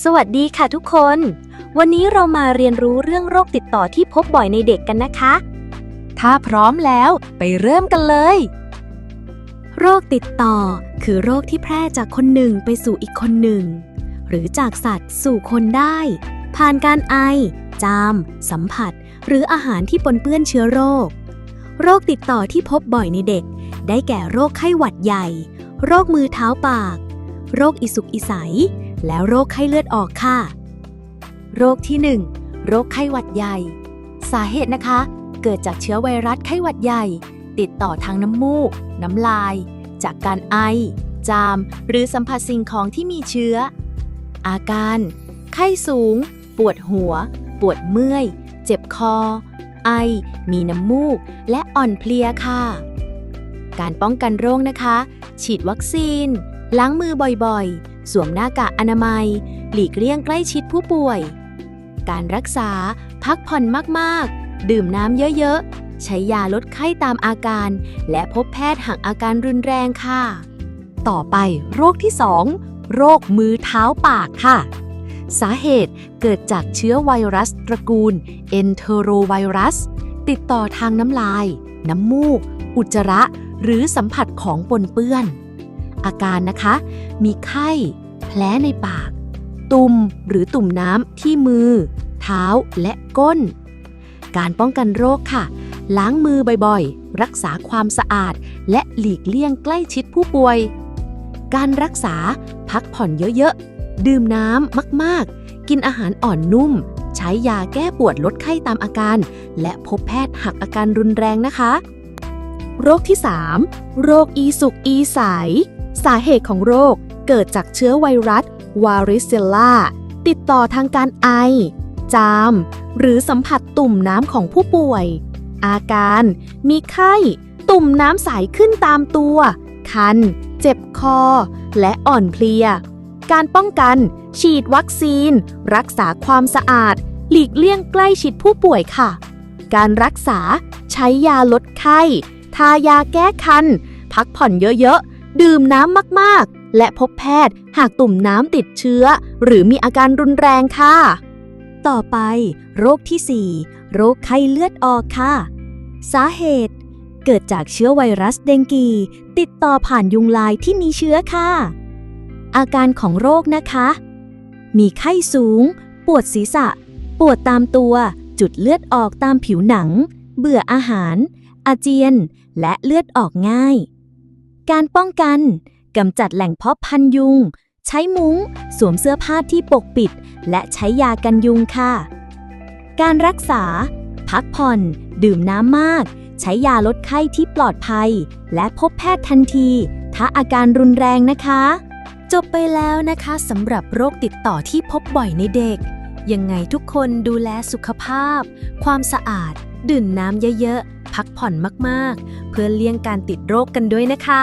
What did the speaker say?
สวัสดีค่ะทุกคน วันนี้เรามาเรียนรู้เรื่องโรคติดต่อที่พบบ่อยในเด็กกันนะคะ ถ้าพร้อมแล้วไปเริ่มกันเลย โรคติดต่อคือโรคที่แพร่จากคนหนึ่งไปสู่อีกคนหนึ่ง หรือจากสัตว์สู่คนได้ ผ่านการไอ จาม สัมผัส หรืออาหารที่ปนเปื้อนเชื้อโรค โรคติดต่อที่พบบ่อยในเด็ก ได้แก่โรคไข้หวัดใหญ่ โรคมือเท้าปาก โรคอิสุกอิสัย แล้วโรคไข้เลือดออกค่ะ โรคที่ 1 โรคไข้หวัดใหญ่ สาเหตุนะคะ เกิดจากเชื้อไวรัสไข้หวัดใหญ่ ติดต่อทางน้ำมูก น้ำลาย จากการไอ จาม หรือสัมผัสสิ่งของที่มีเชื้อ อาการ ไข้สูง ปวดหัว ปวดเมื่อย เจ็บคอ ไอ มีน้ำมูก และอ่อนเพลียค่ะ การป้องกันโรคนะคะ ฉีดวัคซีน ล้างมือบ่อยๆ สวมหน้ากากอนามัย หลีกเลี่ยงใกล้ชิดผู้ป่วย การรักษา พักผ่อนมากๆ ดื่มน้ำเยอะ ๆ ใช้ยาลดไข้ตามอาการ และพบแพทย์หากอาการรุนแรงค่ะ ต่อไปโรคที่ 2 โรคมือเท้าปากค่ะ สาเหตุเกิดจากเชื้อไวรัสตระกูล Enterovirus ติดต่อทางน้ำลาย น้ำมูก อุจจาระ หรือสัมผัสของปนเปื้อน อาการนะคะ มีไข้ แผลในปาก ตุ่มหรือตุ่มน้ำที่มือ เท้าและก้น การป้องกันโรคค่ะ ล้างมือบ่อยๆ รักษาความสะอาด และหลีกเลี่ยงใกล้ชิดผู้ป่วย การรักษาพักผ่อนเยอะๆ ดื่มน้ำมากๆ กินอาหารอ่อนนุ่ม ใช้ยาแก้ปวดลดไข้ตามอาการ และพบแพทย์หากอาการรุนแรงนะคะโรคที่ 3 โรคอีสุกอีใส สาเหตุของโรคเกิดจากเชื้อไวรัสวาริเซลลาติดต่อทางการไอ จาม หรือสัมผัสตุ่มน้ำของผู้ป่วย อาการ มีไข้ ตุ่มน้ำใสขึ้นตามตัว คัน เจ็บคอ และอ่อนเพลีย การป้องกัน ฉีดวัคซีน รักษาความสะอาด หลีกเลี่ยงใกล้ชิดผู้ป่วยค่ะ การรักษา ใช้ยาลดไข้ ทายาแก้คัน พักผ่อนเยอะๆ ดื่มน้ำมากๆ และพบแพทย์หากตุ่มน้ำติดเชื้อ หรือมีอาการรุนแรงค่ะ ต่อไป โรคที่ 4 โรคไข้เลือดออกค่ะ สาเหตุ เกิดจากเชื้อไวรัสเดงกี ติดต่อผ่านยุงลายที่มีเชื้อค่ะ อาการของโรคนะคะ มีไข้สูง ปวดศีรษะ ปวดตามตัว จุดเลือดออกตามผิวหนัง เบื่ออาหาร อาเจียน และเลือดออกง่าย การป้องกันกำจัดแหล่งเพาะพันยุง ใช้มุง้ง สวมเสื้อผ้าที่ปกปิด และใช้ยากันยุงค่ะ การรักษา พักผ่อน ดื่มน้ำมาก ใช้ยาลดไข้ที่ปลอดภัย และพบแพทย์ทันที ถ้าอาการรุนแรงนะคะ จบไปแล้วนะคะสำหรับโรคติดต่อที่พบบ่อยในเด็ก ยังไงทุกคนดูแลสุขภาพ ความสะอาด ดื่มน้ำเยอะๆ พักผ่อนมากๆ เพื่อเลี่ยงการติดโรคกันด้วยนะคะ